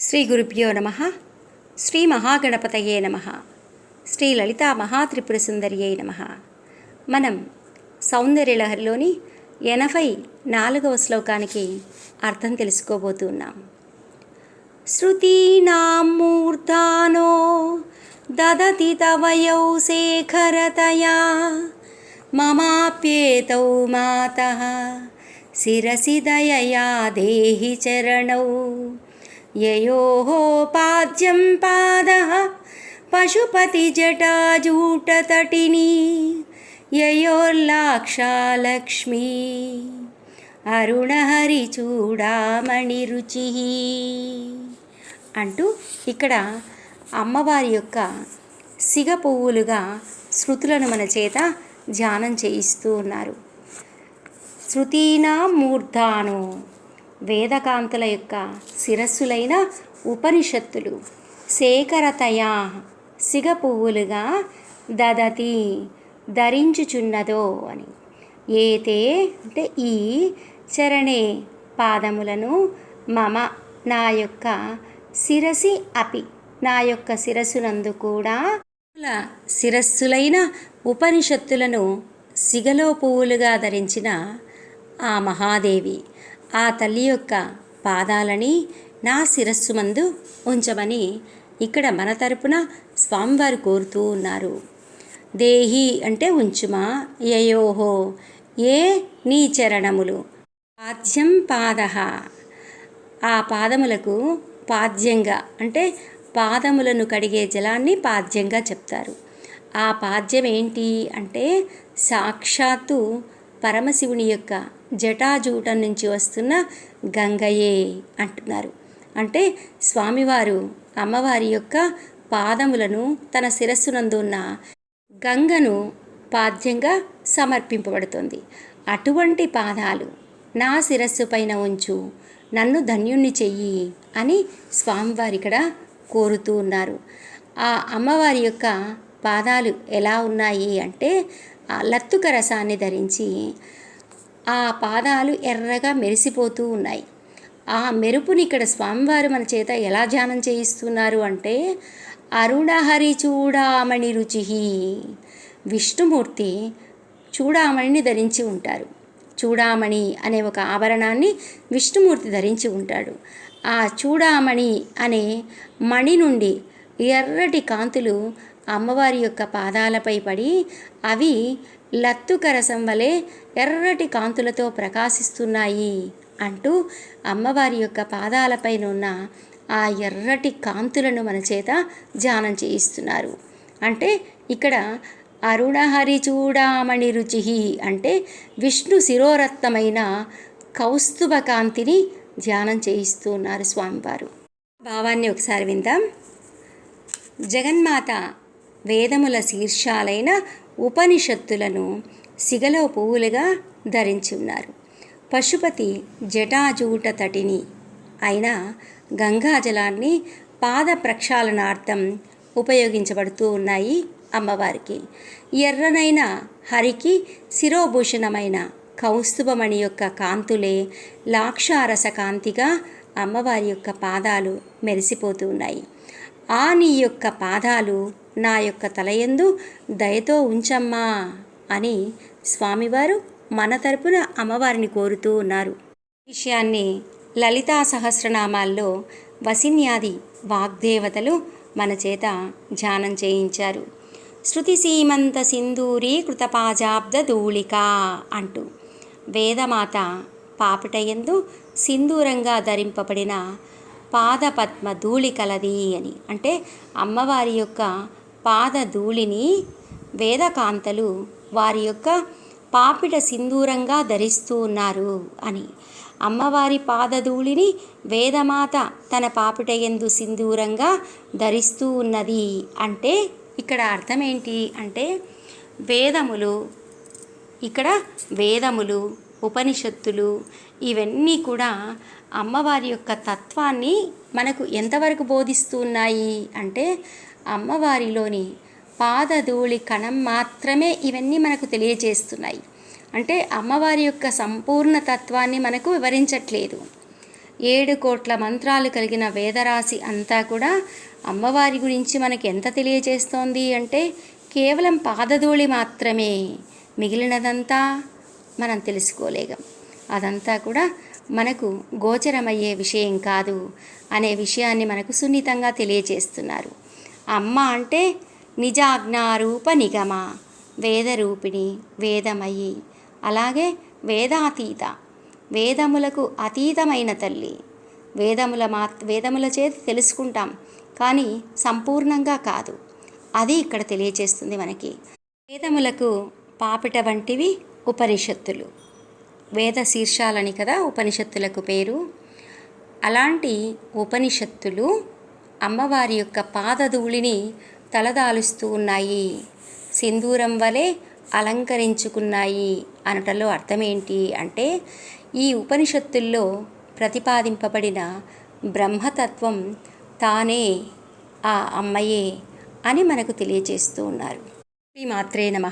శ్రీ గురుభ్యో నమ. శ్రీ మహాగణపతయే నమ. శ్రీ లలితా మహాత్రిపుర సుందరియే నమ. మనం సౌందర్యలహరిలోని ఎనభై నాలుగవ శ్లోకానికి అర్థం తెలుసుకోబోతున్నాం శృతీనాం మూర్ధానో దదతి తవయౌ శేఖరతయా మమాప్యేతౌ మాత శిరసి దయయా దేహి చరణౌ యయోः పాద్యం పాదः పశుపతిజటాజూటతటిని యయోర్లాక్షా లక్ష్మీ అరుణహరి చూడామణి రుచి అంటూ ఇక్కడ అమ్మవారి యొక్క సిగ పువ్వులుగా శృతులను మన చేత ధ్యానం చేయిస్తూ ఉన్నారు. శృతీనా మూర్ధాను వేదకాంతుల యొక్క శిరస్సులైన ఉపనిషత్తులు. సేకరతయా సిగ పువ్వులుగా దదతి ధరించుచున్నదో అని. ఏతే అంటే ఈ చరణే పాదములను మమ నా యొక్క శిరసి అపి నా యొక్క శిరస్సునందు కూడా శిరస్సులైన ఉపనిషత్తులను సిగలో పువ్వులుగా ధరించిన ఆ మహాదేవి. ఆ తల్లి యొక్క పాదాలని నా శిరస్సు మందు ఉంచమని ఇక్కడ మన తరపున స్వామివారు కోరుతూ ఉన్నారు. దేహి అంటే ఉంచుమా? యయోహో ఏ నీ చరణములు? పాద్యం పాద ఆ పాదములకు పాద్యంగా అంటే పాదములను కడిగే జలాన్ని పాద్యంగా చెప్తారు. ఆ పాద్యం ఏంటి అంటే సాక్షాత్తు పరమశివుని యొక్క జటాజూటం నుంచి వస్తున్న గంగయే అంటున్నారు. అంటే స్వామివారు అమ్మవారి యొక్క పాదములను తన శిరస్సునందు ఉన్న గంగను పాద్యంగా సమర్పింపబడుతుంది. అటువంటి పాదాలు నా శిరస్సు పైన ఉంచు నన్ను ధన్యుణ్ణి చెయ్యి అని స్వామివారి ఇక్కడ కోరుతూ ఉన్నారు. ఆ అమ్మవారి యొక్క పాదాలు ఎలా ఉన్నాయి అంటే లత్తుక రసాన్ని ధరించి ఆ పాదాలు ఎర్రగా మెరిసిపోతూ ఉన్నాయి. ఆ మెరుపుని ఇక్కడ స్వామివారు మన చేత ఎలా ధ్యానం చేయిస్తున్నారు అంటే అరుణహరి చూడామణి రుచి విష్ణుమూర్తి చూడామణిని ధరించి ఉంటారు. చూడామణి అనే ఒక ఆభరణాన్ని విష్ణుమూర్తి ధరించి ఉంటాడు. ఆ చూడామణి అనే మణి నుండి ఎర్రటి కాంతులు అమ్మవారి యొక్క పాదాలపై పడి అవి లత్తుకరసం వలె ఎర్రటి కాంతులతో ప్రకాశిస్తున్నాయి అంటూ అమ్మవారి యొక్క పాదాలపైన ఉన్న ఆ ఎర్రటి కాంతులను మన చేత ధ్యానం చేయిస్తున్నారు. అంటే ఇక్కడ అరుణహరి చూడామణి రుచి అంటే విష్ణు శిరోరత్నమైన కౌస్తుభ కాంతిని ధ్యానం చేయిస్తూ ఉన్నారు స్వామివారు. భావాన్ని ఒకసారి విందాం. జగన్మాత వేదముల శీర్షాలైన ఉపనిషత్తులను సిగలో పువ్వులుగా ధరించి ఉన్నారు పశుపతి జటాజూట తటిని అయిన గంగాజలాన్ని పాద ప్రక్షాళనార్థం ఉపయోగించబడుతూ ఉన్నాయి అమ్మవారికి. ఎర్రనైన హరికి శిరోభూషణమైన కౌస్తుభమణి యొక్క కాంతులే లాక్షారస కాంతిగా అమ్మవారి యొక్క పాదాలు మెరిసిపోతూ ఉన్నాయి. ఆ నీ యొక్క పాదాలు నా యొక్క తలయందు దయతో ఉంచమ్మా అని స్వామివారు మన తరపున అమ్మవారిని కోరుతూ ఉన్నారు. విషయాన్ని లలితా సహస్రనామాల్లో వసిన్యాది వాగ్దేవతలు మన చేత ధ్యానం చేయించారు. శృతి సీమంత సింధూరి కృతపాజాబ్ద ధూళిక అంటూ వేదమాత పాపిటయందు సింధూరంగా ధరింపబడిన పాదపద్మ ధూళికలది అని. అంటే అమ్మవారి యొక్క పాద ధూళిని వేదకాంతలు వారి యొక్క పాపిట సింధూరంగా ధరిస్తూ ఉన్నారు అని. అమ్మవారి పాదధూళిని వేదమాత తన పాపిట ఎందు సింధూరంగా ధరిస్తూ ఉన్నది అంటే ఇక్కడ అర్థం ఏంటి అంటే వేదములు ఇక్కడ వేదములు ఉపనిషత్తులు ఇవన్నీ కూడా అమ్మవారి యొక్క తత్వాన్ని మనకు ఎంతవరకు బోధిస్తూ ఉన్నాయి అంటే అమ్మవారిలోని పాదధూళి కణం మాత్రమే ఇవన్నీ మనకు తెలియజేస్తున్నాయి. అంటే అమ్మవారి యొక్క సంపూర్ణ తత్వాన్ని మనకు వివరించట్లేదు. ఏడు కోట్ల మంత్రాలు కలిగిన వేదరాశి అంతా కూడా అమ్మవారి గురించి మనకు ఎంత తెలియజేస్తోంది అంటే కేవలం పాదధూళి మాత్రమే మిగిలినదంతా మనం తెలుసుకోలేగం. అదంతా కూడా మనకు గోచరమయ్యే విషయం కాదు అనే విషయాన్ని మనకు సున్నితంగా తెలియజేస్తున్నారు. అమ్మ అంటే నిజాజ్ఞారూప నిగమ వేదరూపిణి వేదమయి అలాగే వేదాతీత. వేదములకు అతీతమైన తల్లి. వేదముల మా వేదముల చేతి తెలుసుకుంటాం కానీ సంపూర్ణంగా కాదు. అది ఇక్కడ తెలియజేస్తుంది మనకి. వేదములకు పాపిట వంటివి ఉపనిషత్తులు. వేద శీర్షాలని కదా ఉపనిషత్తులకు పేరు. అలాంటి ఉపనిషత్తులు అమ్మవారి యొక్క పాదధూళిని తలదాలుస్తూ ఉన్నాయి. సింధూరం వలె అలంకరించుకున్నాయి అనటంలో అర్థమేంటి అంటే ఈ ఉపనిషత్తుల్లో ప్రతిపాదింపబడిన బ్రహ్మతత్వం తానే ఆ అమ్మయే అని మనకు తెలియజేస్తూ ఉన్నారు. శ్రీ మాత్రే నమ.